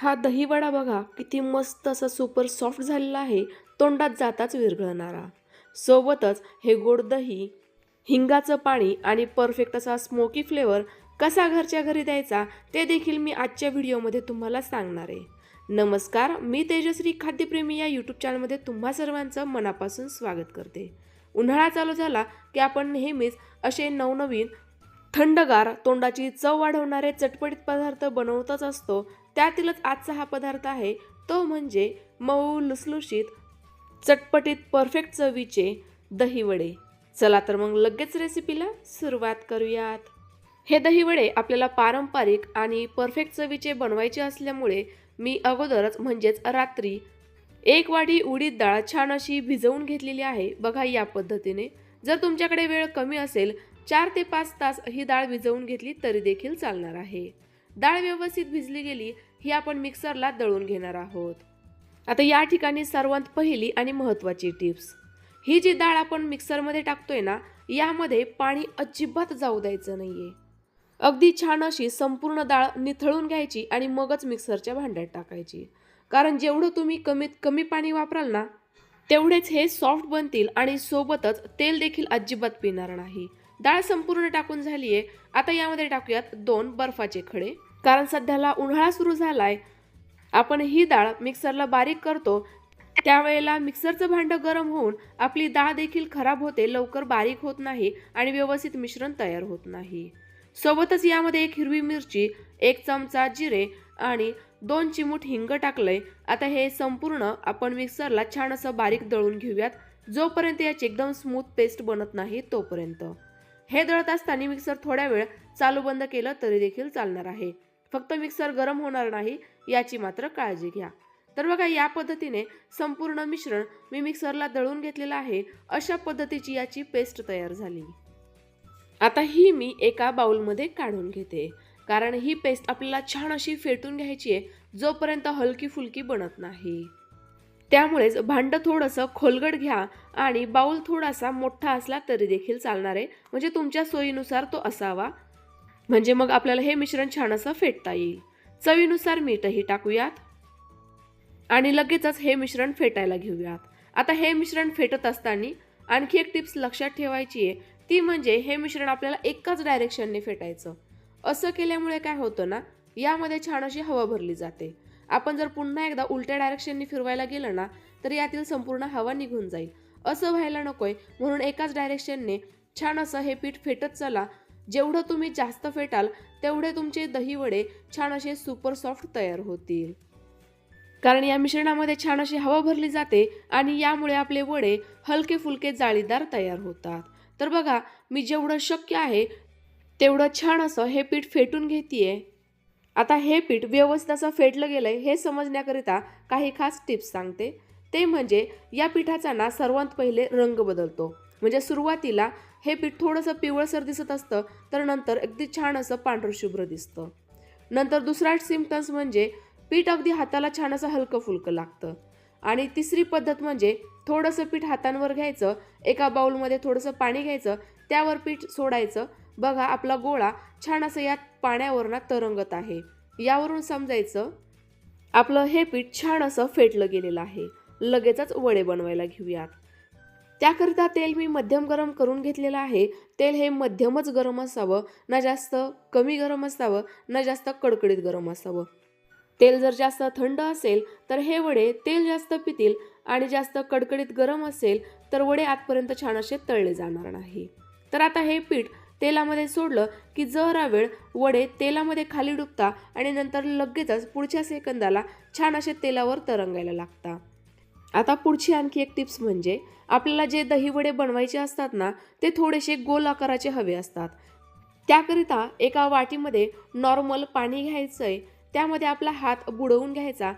हा दहीवडा बघा किती मस्त असा सुपर सॉफ्ट झालेला आहे तोंडात जाताच विरघळणारा. सोबतच हे गोड दही हिंगाचं पाणी आणि परफेक्ट असा स्मोकी फ्लेवर कसा घरच्या घरी द्यायचा ते देखील मी आजच्या व्हिडिओमध्ये तुम्हाला सांगणार आहे. नमस्कार मी तेजश्री खाद्यप्रेमी या यूट्यूब चॅनलमध्ये तुम्हा सर्वांचं मनापासून स्वागत करते. उन्हाळा चालू झाला की आपण नेहमीच असे नवनवीन थंडगार तोंडाची चव वाढवणारे चटपटीत पदार्थ बनवतच असतो त्यातीलच आजचा हा पदार्थ आहे. तो म्हणजे मऊ लुसलुशीत चटपटीत परफेक्ट चवीचे दहीवडे. चला तर मग लगेच रेसिपीला सुरुवात करूयात. हे दहीवडे आपल्याला पारंपरिक आणि परफेक्ट चवीचे बनवायचे असल्यामुळे मी अगोदरच म्हणजेच रात्री एक वाढी उडीद डाळ छान अशी भिजवून घेतलेली आहे. बघा या पद्धतीने. जर तुमच्याकडे वेळ कमी असेल चार ते पाच तास ही डाळ भिजवून घेतली तरी देखील चालणार आहे. डाळ व्यवस्थित भिजली गेली ही आपण मिक्सरला दळून घेणार आहोत. आता या ठिकाणी सर्वात पहिली आणि महत्त्वाची टिप्स. ही जी डाळ आपण मिक्सरमध्ये टाकतोय ना यामध्ये पाणी अजिबात जाऊ द्यायचं नाहीये. अगदी छान अशी संपूर्ण डाळ निथळून घ्यायची आणि मगच मिक्सरच्या भांड्यात टाकायची. कारण जेवढं तुम्ही कमीत कमी पाणी वापराल ना तेवढेच हे सॉफ्ट बनतील आणि सोबतच तेल देखील अजिबात पिणार नाही. डाळ संपूर्ण टाकून झाली आहे आता यामध्ये टाकूयात दोन बर्फाचे खडे. कारण सध्याला उन्हाळा सुरू झालाय. आपण ही डाळ मिक्सरला बारीक करतो. त्यावेळेला मिक्सरचं भांडं गरम होऊन आपली डाळ देखील खराब होते लवकर बारीक होत नाही आणि व्यवस्थित मिश्रण तयार होत नाही. सोबतच यामध्ये एक हिरवी मिरची एक चमचा जिरे आणि दोन चिमूट हिंग टाकलंय. आता हे संपूर्ण आपण मिक्सरला छान असं बारीक दळून घेऊयात. जोपर्यंत याची एकदम स्मूथ पेस्ट बनत नाही तोपर्यंत. हे दळत असताना मिक्सर थोड्या वेळ चालू बंद केलं तरी देखील चालणार आहे. फक्त मिक्सर गरम होणार नाही याची मात्र काळजी घ्या. तर बघा या पद्धतीने संपूर्ण मिश्रण मी मिक्सरला दळून घेतलेलं आहे अशा पद्धतीची याची पेस्ट तयार झाली. आता ही मी एका बाउलमध्ये काढून घेते. कारण ही पेस्ट आपल्याला छान अशी फेटून घ्यायची आहे जोपर्यंत हलकी फुलकी बनत नाही. त्यामुळेच भांडं थोडंसं खोलगट घ्या आणि बाऊल थोडासा मोठा असला तरी देखील चालणार आहे. म्हणजे तुमच्या सोयीनुसार तो असावा. म्हणजे मग आपल्याला हे मिश्रण छान असं फेटता येईल. चवीनुसार मीठही टाकूयात. आणि लगेचच हे मिश्रण फेटायला घेऊयात. आता हे मिश्रण फेटत असताना आणखी एक टिप्स लक्षात ठेवायची आहे. ती म्हणजे हे मिश्रण आपल्याला एकाच डायरेक्शनने फेटायचं. असं केल्यामुळे काय होतं ना यामध्ये छान अशी हवा भरली जाते. आपण जर पुन्हा एकदा उलट्या डायरेक्शनने फिरवायला गेलं ना तर यातील संपूर्ण हवा निघून जाईल. असं व्हायला नकोय म्हणून एकाच डायरेक्शनने छान असं हे पीठ फेटत चला. जेवढं तुम्ही जास्त फेटाल तेवढे तुमचे दहीवडे छान असे सुपर सॉफ्ट तयार होतील. कारण या मिश्रणामध्ये छान अशी हवा भरली जाते आणि यामुळे आपले वडे हलके फुलके जाळीदार तयार होतात. तर बघा मी जेवढं शक्य आहे तेवढं छान असं हे पीठ फेटून घेते आता हे पीठ व्यवस्थित असं फेटलं गेलंय हे समजण्याकरिता काही खास टिप्स सांगते. ते म्हणजे या पिठाचा ना सर्वात पहिले रंग बदलतो. म्हणजे सुरुवातीला हे पीठ थोडंसं पिवळसर दिसत असतं तर नंतर अगदी छान असं पांढरशुभ्र दिसतं. नंतर दुसरा सिम्पटम्स म्हणजे पीठ अगदी हाताला छान असं हलकं फुलकं लागतं. आणि तिसरी पद्धत म्हणजे थोडंसं पीठ हातांवर घ्यायचं एका बाउलमध्ये थोडंसं पाणी घ्यायचं त्यावर पीठ सोडायचं. बघा आपला गोळा छान असं यात पाण्यावरनं तरंगत आहे. यावरून समजायचं आपलं हे पीठ छान असं फेटलं गेलेलं आहे. लगेचच वडे बनवायला घेऊयात. त्याकरिता तेल मी मध्यम गरम करून घेतलेलं आहे. तेल हे मध्यमच गरम असावं ना जास्त कमी गरम असावं ना जास्त कडकडीत गरम असावं. तेल जर जास्त थंड असेल तर हे वडे तेल जास्त पितील आणि जास्त कडकडीत गरम असेल तर वडे आतपर्यंत छान असे तळले जाणार नाही. तर आता हे पीठ तेलामध्ये सोडलं की जरा वेळ वडे तेलामध्ये खाली डुबता आणि नंतर लगेचच पुढच्या सेकंदाला छान असे तेलावर तरंगायला लागता. आता पुढची आणखी एक टिप्स म्हणजे आपल्याला जे दही वडे बनवायचे असतात ना ते थोडेसे गोल आकाराचे हवे असतात. त्याकरिता एका वाटीमध्ये नॉर्मल पाणी घ्यायचं आहे त्यामध्ये आपला हात बुडवून घ्यायचा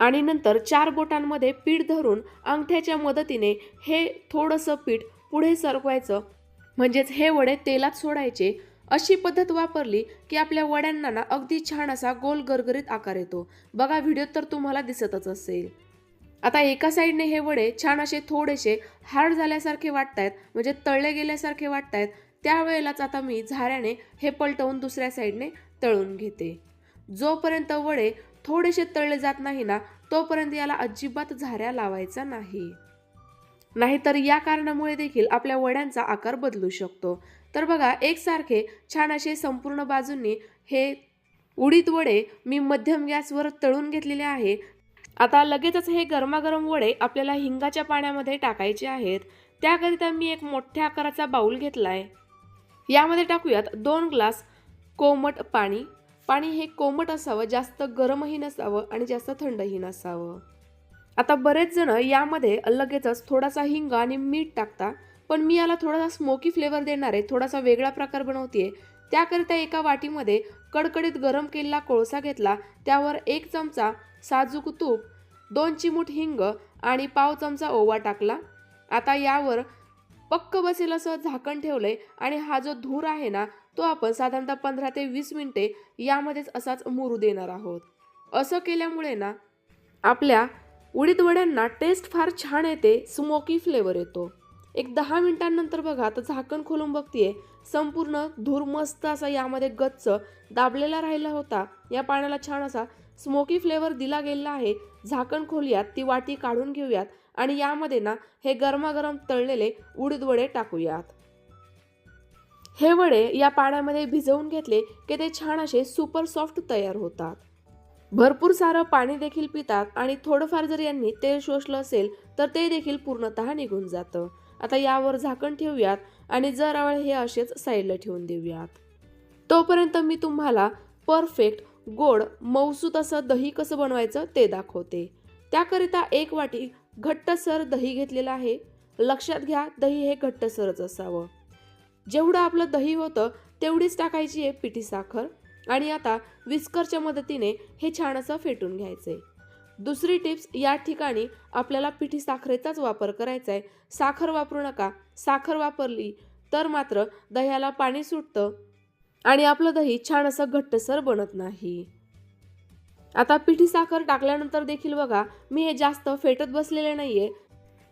आणि नंतर चार बोटांमध्ये पीठ धरून अंगठ्याच्या मदतीने हे थोडंसं पीठ पुढे सरकवायचं म्हणजेच हे वडे तेलात सोडायचे अशी पद्धत वापरली की आपल्या वड्यांना ना अगदी छान असा गोल गरगरीत आकार येतो. बघा व्हिडिओत तर तुम्हाला दिसतच असेल. आता एका साईडने हे वडे छान असे थोडेसे हार्ड झाल्यासारखे वाटत आहेत म्हणजे तळले गेल्यासारखे वाटत आहेत त्यावेळेलाच आता मी झाऱ्याने हे पलटवून दुसऱ्या साईडने तळून घेते. जोपर्यंत वडे थोडेसे तळले जात नाही ना तोपर्यंत याला अजिबात झाऱ्या लावायचा नाही. नाहीतर या कारणामुळे देखील आपल्या वड्यांचा आकार बदलू शकतो. तर बघा एकसारखे छान असे संपूर्ण बाजूंनी हे उडीद वडे मी मध्यम गॅसवर तळून घेतलेले आहे. आता लगेचच हे गरमागरम वडे आपल्याला हिंगाच्या पाण्यामध्ये टाकायचे आहेत. त्याकरिता मी एक मोठ्या आकाराचा बाऊल घेतला आहे यामध्ये टाकूयात दोन ग्लास कोमट पाणी. पाणी हे कोमट असावं जास्त गरमही नसावं आणि जास्त थंडही नसावं. आता बरेच जण यामध्ये लगेचच थोडासा हिंग आणि मीठ टाकता पण मी याला थोडासा स्मोकी फ्लेवर देणार आहे थोडासा वेगळा प्रकार बनवते त्याकरिता एका वाटीमध्ये कडकडीत गरम केलेला कोळसा घेतला त्यावर एक चमचा साजूक तूप दोन चिमूट हिंग आणि पाव चमचा ओवा टाकला. आता यावर पक्क बसेल असं झाकण ठेवलंय आणि हा जो धूर आहे ना तो आपण साधारणतः पंधरा ते वीस मिनिटे यामध्येच असाच मुरू देणार आहोत. असं केल्यामुळे ना आपल्या उडीद वड्यांना टेस्ट फार छान येते स्मोकी फ्लेवर येतो. एक दहा मिनिटांनंतर बघा आता झाकण खोलून बघतीये संपूर्ण धूर मस्त असा यामध्ये गच्च दाबलेला राहिला होता. या पाण्याला छान असा स्मोकी फ्लेवर दिला गेलेला आहे. झाकण खोलूयात ती वाटी काढून घेऊयात आणि यामध्ये ना हे गरमागरम तळलेले उडीद वडे टाकूयात. हे वडे या पाण्यामध्ये भिजवून घेतले की ते छान असे सुपर सॉफ्ट तयार होतात. भरपूर सारं पाणी देखील पितात आणि थोडंफार जर यांनी तेल शोषलं असेल तर ते देखील पूर्णतः निघून जातं. आता यावर झाकण ठेवूयात आणि जरा वेळ हे असेच साईडला ठेवून देऊयात. तोपर्यंत मी तुम्हाला परफेक्ट गोड मौसूत असं दही कसं बनवायचं ते दाखवते. त्याकरिता एक वाटी घट्टसर दही घेतलेलं आहे. लक्षात घ्या दही हे घट्टसरच असावं. जेवढं आपलं दही होतं तेवढीच टाकायची आहे पिठी साखर. आणि आता विस्करच्या मदतीने हे छान असं फेटून घ्यायचंय. दुसरी टिप्स या ठिकाणी आपल्याला पिठी साखरेचाच वापर करायचा आहे साखर वापरू नका. साखर वापरली तर मात्र दह्याला पाणी सुटतं आणि आपलं दही छान असं घट्टसर बनत नाही. आता पिठी साखर टाकल्यानंतर देखील बघा मी हे जास्त फेटत बसलेले नाहीये.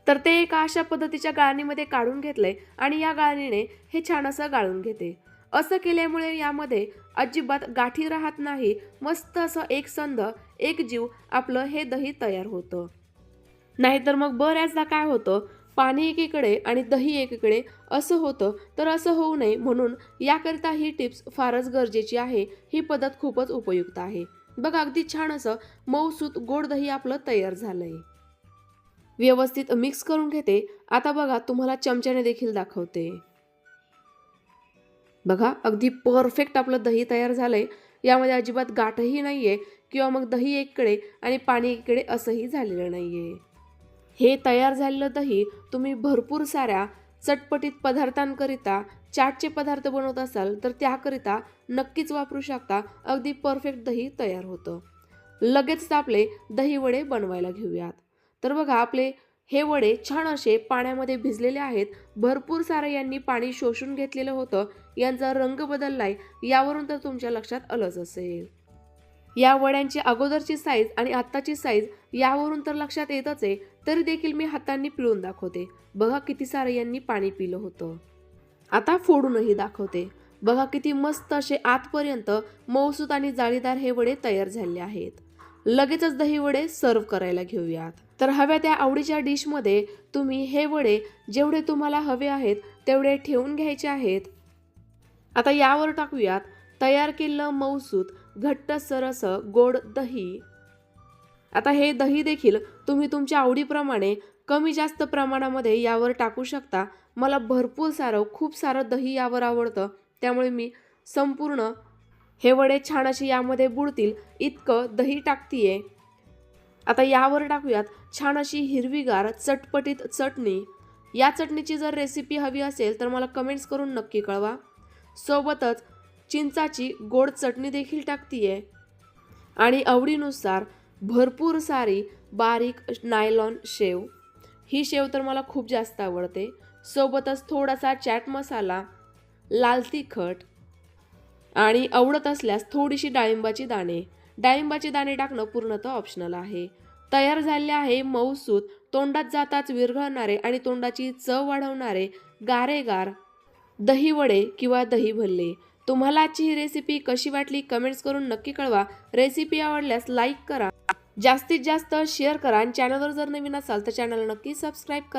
तर ते एका अशा पद्धतीच्या गाळणीमध्ये काढून घेतलंय आणि या गाळणीने हे छान असं गाळून घेते. असं केल्यामुळे यामध्ये अजिबात गाठी राहत नाही. मस्त असं एक संध एक जीव आपलं हे दही तयार होतं. नाहीतर मग बऱ्याचदा काय होतं? पाणी एकीकडे आणि दही एकीकडे असं होतं तर असं होऊ नये म्हणून याकरिता ही टिप्स फारच गरजेची आहे. ही पद्धत खूपच उपयुक्त आहे. बघा अगदी छान असं मऊसूत गोड दही आपलं तयार झालंय. व्यवस्थित मिक्स करून घेते. आता बघा तुम्हाला चमच्याने देखील दाखवते. बघा अगदी परफेक्ट आपलं दही तयार झालं आहे यामध्ये अजिबात गाठही नाही आहे किंवा मग दही एककडे आणि पाणी एकीकडे असंही झालेलं नाही आहे हे तयार झालेलं दही तुम्ही भरपूर साऱ्या चटपटीत पदार्थांकरिता चाटचे पदार्थ बनवत असाल तर त्याकरिता नक्कीच वापरू शकता. अगदी परफेक्ट दही तयार होतं. लगेच आपले दही वडे बनवायला घेऊयात. तर बघा आपले हे वडे छान असे पाण्यामध्ये भिजलेले आहेत. भरपूर सारं यांनी पाणी शोषून घेतलेलं होतं. यांचा रंग बदललाय यावरून तर तुमच्या लक्षात आलंच असेल. या वड्यांची अगोदरची साईज आणि आत्ताची साईज यावरून तर लक्षात येतच आहे तरी देखील मी हातांनी पिळून दाखवते. बघा किती सारं यांनी पाणी पिलं होतं. आता फोडूनही दाखवते. बघा किती मस्त असे आतपर्यंत मऊसूत आणि जाळीदार हे वडे तयार झाले आहेत. लगेचच दही वडे सर्व करायला घेऊयात. तर हव्या त्या आवडीच्या डिशमध्ये तुम्ही हे वडे जेवढे तुम्हाला हवे आहेत तेवढे ठेवून घ्यायचे आहेत. आता यावर टाकूयात तयार केलेलं मौसूत घट्ट सरस गोड दही. आता हे दही देखील तुम्ही तुमच्या आवडीप्रमाणे कमी जास्त प्रमाणामध्ये यावर टाकू शकता. मला भरपूर सारं खूप सारं दही यावर आवडतं. त्यामुळे मी संपूर्ण हे वडे छान असे यामध्ये बुडतील इतकं दही टाकतीये. आता यावर टाकूयात छान अशी हिरवीगार चटपटीत चटणी. या चटणीची जर रेसिपी हवी असेल तर मला कमेंट्स करून नक्की कळवा. सोबतच चिंचाची गोड चटणी देखील टाकतीये. आणि आवडीनुसार भरपूर सारी बारीक नायलॉन शेव. ही शेव तर मला खूप जास्त आवडते. सोबतच थोडासा चॅट मसाला लाल तिखट आणि आवडत असल्यास थोडीशी डाळिंबाची दाणे. डाळिंबाचे दाणे टाकणं पूर्णतः ऑप्शनल आहे. तयार झालेले आहे मऊसूत तोंडात जाताच विरघळणारे आणि तोंडाची चव वाढवणारे गारेगार दही वडे किंवा दही भल्ले तुम्हाला आजची ही रेसिपी कशी वाटली कमेंट्स करून नक्की कळवा. रेसिपी आवडल्यास लाईक करा. जास्तीत जास्त शेअर करा आणि चॅनलवर जर नवीन असाल तर चॅनल नक्की सबस्क्राईब करा.